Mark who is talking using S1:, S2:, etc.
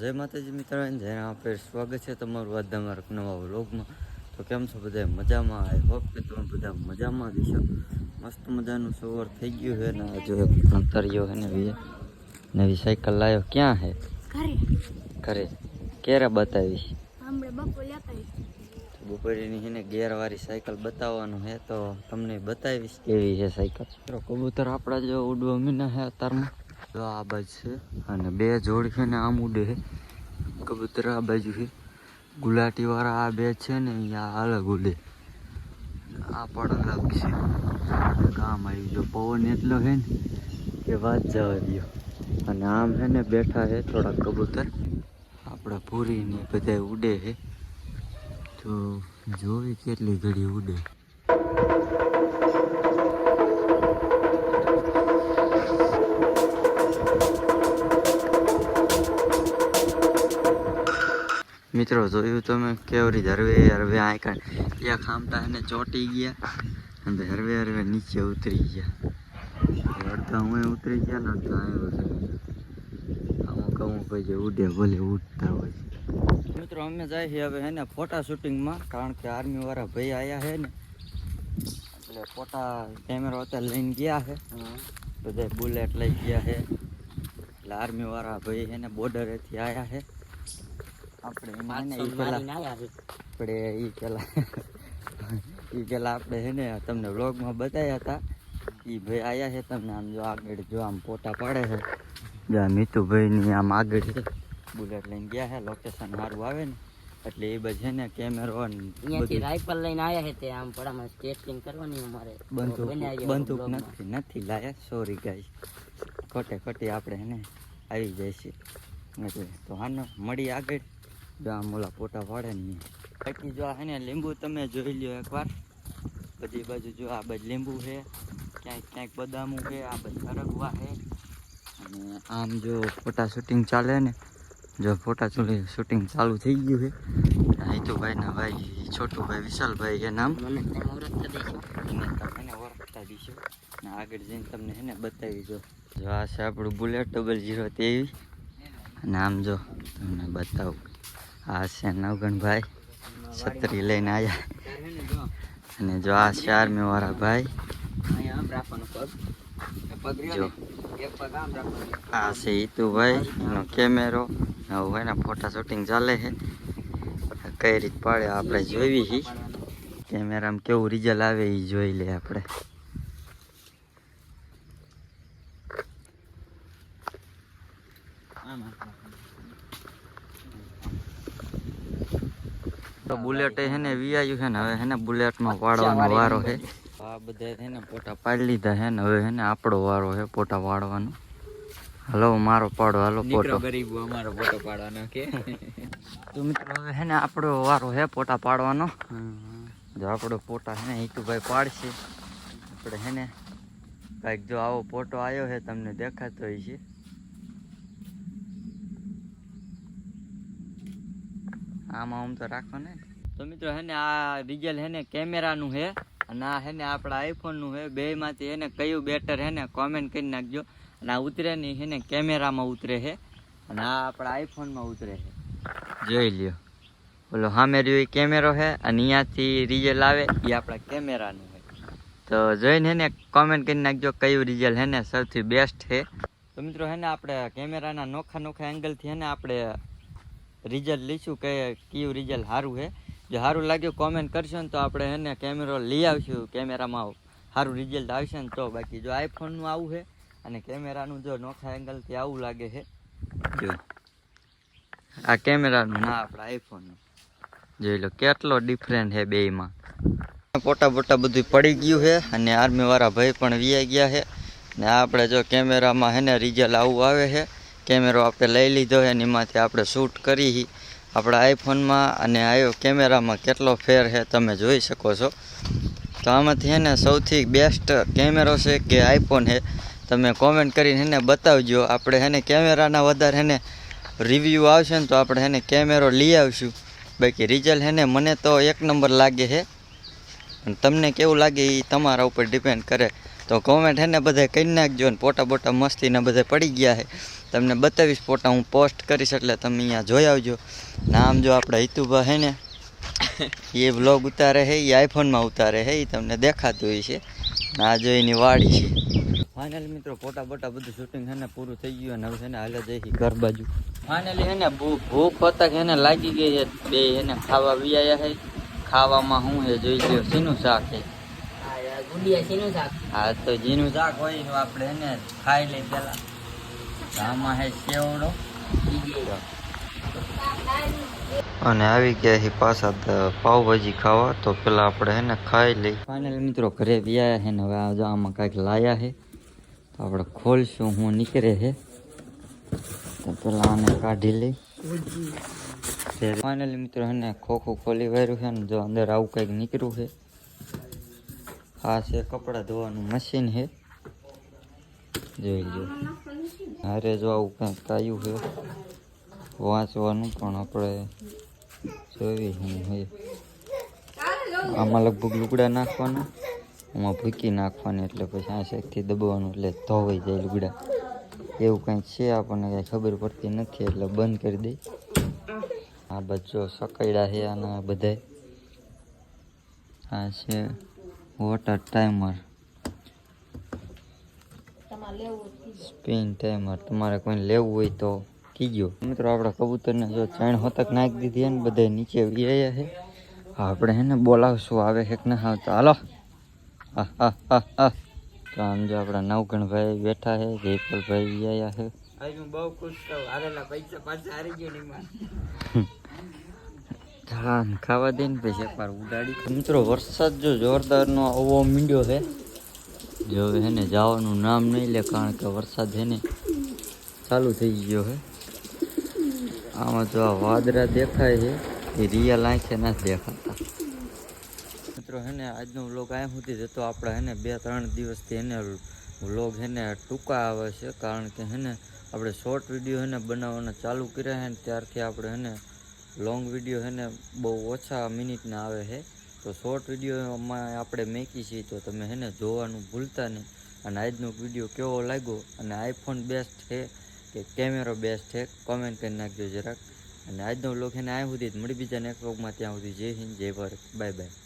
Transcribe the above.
S1: જય માતાજી મિત્રો જેને આપણે સ્વાગત છે તમારું આજે અમારા નવા વ્લોગમાં. તો કેમ છો બધા? મજામાં? આઈ હોપ કે તમે બધા મજામાં જ છો મસ્ત મજાનું સવાર થઈ ગયું છે ને હજુ જો એક તંતરીઓ છે ને વી નવી સાયકલ લાવ્યો ક્યાં છે?
S2: ઘરે.
S1: ઘરે. ક્યારે બતાવીશ? બપોરેની છે ને ગેરવાળી સાયકલ બતાવવાનું છે તો તમને બતાવીશ કેવી છે સાયકલ. કબૂતર આપણા જો ઉડવા મીના છે અત્યારમાં. જો આ બાજુ છે અને બે જોડ છે ને આમ ઉડે કબૂતર આ બાજુ છે. ગુલાટી વાળા આ બે છે ને અહીંયા અલગ ઉડે. આ પણ અલગ છે. કામ આવ્યું ગયો. પવન એટલો છે ને કે વાત જવા દો અને આમ છે ને બેઠા છે થોડા કબૂતર. આપણા પૂરી ને બધા ઉડે છે. તો જોવી કેટલી ઘડી ઉડે. મિત્રો જોયું તમે કેવરી હરવે હરવે આ ત્યાં ખામતા એને ચોટી ગયા અને હરવે હરવે નીચે ઉતરી ગયા. અડધા હું ઉતરી ગયા ને અડધા અહીં ઉતરી ગયા. અમુક અમુક પછી ઉડે ભલે ઉડતા હોય. મિત્રો અમે જાય છે હવે એને ફોટા શૂટિંગમાં કારણ કે આર્મી વાળા ભાઈ આવ્યા છે ને. એટલે ફોટા કેમેરો અત્યારે લઈને ગયા છે. બધા બુલેટ લઈ ગયા છે. એટલે આર્મી વાળા ભાઈ એને બોર્ડરેથી આવ્યા છે. આપણે આપણે એ પેલા એ પેલા આપણે છે ને તમને વ્લોગમાં બતાવ્યા હતા. એ ભાઈ આયા છે તમને આમ જો આગળ જો આમ ફોટા પાડે છે. જો આ મિતુભાઈની આમ આગળ છે બુલેટ લઈને ગયા છે. લોકેશન સારું આવે ને. એટલે એ બધે ને કેમેરો
S3: અહીંયાથી રાઇફલ લઈને આવ્યા છે તે આમ પડામાં સ્કેટિંગ કરવાની અમારે.
S1: બંદૂક બંદૂક નથી નથી લાયા. સોરી ગાઈસ ખોટે ખોટી આપણે એને આવી જાય છે એટલે તો હાનો મળી આગળ. જો આમ ઓલા ફોટા પાડે નહીં. બાકી જો આ ને લીંબુ તમે જોઈ લ્યો એકવાર. બધી બાજુ જો આ બાજુ લીંબુ છે ક્યાંક ક્યાંક બદામું છે આ બાજુ અરગવા છે અને આમ જો ફોટા શૂટિંગ ચાલે ને જો ફોટા શૂટિંગ ચાલુ થઈ ગયું છે હિતુભાઈ ના ભાઈ છોટુભાઈ વિશાલભાઈ એ નામ.
S3: મને તમે ઓળખતા
S1: તમે દઈશું ને આગળ જઈને તમને એને બતાવી જો. જો આ છે આપણું બુલેટ ડબલ જીરો તેવી અને આમ જો તમને બતાવું. આ છે નવગણભાઈ, છત્રી લઈને આવ્યા અને જો આ છે આર્મી વાળા ભાઈ. જો આ છે હિતુભાઈ એનો કેમેરો. ભાઈના ફોટા શૂટિંગ ચાલે છે. કઈ રીત પાડે આપણે જોઈ છીએ કેમેરામાં કેવું રિઝલ્ટ આવે એ જોઈ લે આપણે.
S3: આમ.
S1: તો બુલેટ હે ને વીઆયું છે ને હવે હે ને બુલેટમાં પાડવાનો વારો છે આ બધા હે ને પોટા પાડી લીધા છે ને હવે હે ને આપણો વારો છે પોટા પાડવાનો હલો મારો પાડો હાલો પોટો.
S3: ગરીબ અમારો ફોટો પાડવાનો કે?
S1: તો મિત્રો હવે હે ને આપણો વારો હે પોટા પાડવાનો. જો આપણો પોટા હે ને હિતુભાઈ પાડશે. આપણે હે ને કાંઈક જો આવો પોટો આવ્યો છે તમને દેખાતો હોય છે. આમાં આમ તો રાખો ને. તો મિત્રો હે ને આ રિઝલ્ટ હે ને કેમેરાનું છે અને આ હે ને આપણા આઈફોનનું છે બેમાંથી હે ને કયું બેટર હે ને કોમેન્ટ કરી નાખજો. અને આ ઉતરે નહીં હે ને કેમેરામાં ઉતરે છે અને આ આપણા આઈફોનમાં ઉતરે છે જોઈ લ્યો. બોલો સામે રહ્યો એ કેમેરો છે અને અહીંયાથી રિઝલ્ટ આવે એ આપણા કેમેરાનું છે તો જોઈને હે ને કોમેન્ટ કરી નાખજો કયું રિઝલ્ટ હે ને સૌથી બેસ્ટ છે તો મિત્રો હે ને આપણે કેમેરાના નોખા નોખા એંગલથી હે ને આપણે રિઝલ્ટ લઈશું કે કયું રિઝલ્ટ સારું છે. જો સારું લાગ્યું કોમેન્ટ કરશો ને તો આપણે એને કેમેરો લઈ આવશું. કેમેરામાં સારું રિઝલ્ટ આવશે ને તો બાકી જો આઈફોનનું આવું છે અને કેમેરાનું જો નોખા એંગલથી આવું લાગે છે, જો. આ કેમેરાનું ના, આપણા આઈફોનનું જોઈ લો કેટલો ડિફરન્ટ છે બેયમાં. પોટા પોટા બધું પડી ગયું છે અને આર્મીવાળા ભાઈ પણ વ્યાઈ ગયા છે. ને આપણે જો કેમેરામાં હેને રિઝલ્ટ આવું આવે છે. કેમેરો આપણે લઈ લીધો છે એમાંથી આપણે શૂટ કરી આપણા આઈફોનમાં અને આવ્યો કેમેરામાં કેટલો ફેર છે તમે જોઈ શકો છો. તો આમાંથી એને સૌથી બેસ્ટ કેમેરો છે કે આઈફોન છે. તમે કોમેન્ટ કરીને એને બતાવજો. આપણે એને કેમેરાના વધારે એને રિવ્યૂ આવશે ને તો આપણે એને કેમેરો લઈ આવશું. બાકી રિઝલ્ટ એને મને તો એક નંબર લાગે છે. અને તમને કેવું લાગે એ તમારા ઉપર ડિપેન્ડ કરે. તો કોમેન્ટ એને બધે કહી નાખજો ને પોટા બોટા મસ્તીને બધે પડી ગયા છે. તમને બતાવીશ ફોટા હું પોસ્ટ કરીશ એટલે તમે અહીંયા જોઈ આવજો. નામ જો આપણા હિતુભા હે ને એ વ્લોગ ઉતારે હે એ આઈફોનમાં ઉતારે હે એ તમને દેખાતું હોય છે. ના આ જો એની વાડી છે. ફાઇનલી મિત્રો ફોટા બોટા બધું શૂટિંગ છે ને પૂરું થઈ ગયું અને હવે છે ને હાલે જઈ ઘર બાજુ. ફાઇનલી છે ને ભૂખ હોતા કે એને લાગી ગઈ છે. બે એને ખાવા વિયા છે. ખાવામાં શું છે જોઈ લ્યો શીનું શાક છે.
S3: ગુંડિયા શેનું શાક.
S1: હા તો જીનું શાક હોય આપણે એને ખાઈ લઈ પેલા તો આમાં હે અને આવી ગયા છે પાછા પાવભાજી ખાવા. તો પેલા આપણે હે ને ખાઈ લઈ ફાઇનલ મિત્રો ઘરે વ્યાયા છે ને હવે આમાં કાંઈક લાયા છે. તો આપણે ખોલશું, હું નીકળે છે. તો પેલા આને કાઢી લઈ ફાઇનલી મિત્રો હે ને ખોખું ખોલી વાર્યું છે ને જો અંદર આવું કંઈક નીકળ્યું છે. આ છે કપડાં ધોવાનું મશીન છે. જોઈ લો હારે જો આવું કંઈક કાયું છે, વાંચવાનું પણ આપણે જોઈએ આમાં લગભગ લુગડા નાખવાના, આમાં ભૂકી નાખવાની એટલે પછી આ શેકથી દબાવવાનું એટલે ધોવાઈ જાય લુગડા. એવું કંઈક છે, આપણને કાંઈ ખબર પડતી નથી, એટલે બંધ કરી દઈ. આ બચ્ચો સકૈડા છે આના બધાય. આ છે વોટર ટાઈમર સ્પિન ટાઈમર તમારે કોઈને લેવું હોય તો કીજો. મિત્રો આપણે કબૂતરને જો ચણ હોતક નાખી દીધી ને બધા નીચે વ્યાયા છે. હા આપણે હે ને બોલાવશું આવે છે કે ના? આવતા હાલો. હા હા હા હા. તો આમ જો આપણા નવગણભાઈ બેઠા છે જયપાલભાઈ વ્યાયા છે.
S3: હું બહુ ખુશ છું હારેલા પૈસા પાછા હારી ગયો નહીં માં
S1: ખાવા દે ને પછી એકવાર ઉડાડી. મિત્રો વરસાદ જો જોરદારનો આવવો મીંડ્યો છે. જો હે ને જવાનું નામ નહીં લે કારણ કે વરસાદ હે ને ચાલુ થઈ ગયો હે આમાં જો આ વાદળા દેખાય છે એ રિયલ આંખે નથી દેખાતા મિત્રો હે ને આજનો વ્લોગ અહીંયા સુધી જતો આપણે હે ને બે ત્રણ દિવસથી એને વ્લોગ હે ને ટૂંકા આવે છે કારણ કે હે ને આપણે શોર્ટ વીડિયો હે ને બનાવવાના ચાલુ કર્યા છે ને ત્યારથી આપણે હે ને લોંગ વીડિયો હે ને બહુ ઓછા મિનિટના આવે છે તો શોર્ટ વિડીયોમાં આપણે મેકી છીએ તો તમે હે જોવાનું ભૂલતા નહીં. અને આજનો વીડિયો કેવો લાગ્યો? અને આઈફોન બેસ્ટ છે કે કેમેરો બેસ્ટ છે? કોમેન્ટ કરી નાખજો જરાક. અને આજનો વ્લોગ એને આ સુધી જ. મળી બીજા નેટવર્કમાં ત્યાં સુધી. જય હિન્દ, જય ભારત. Bye bye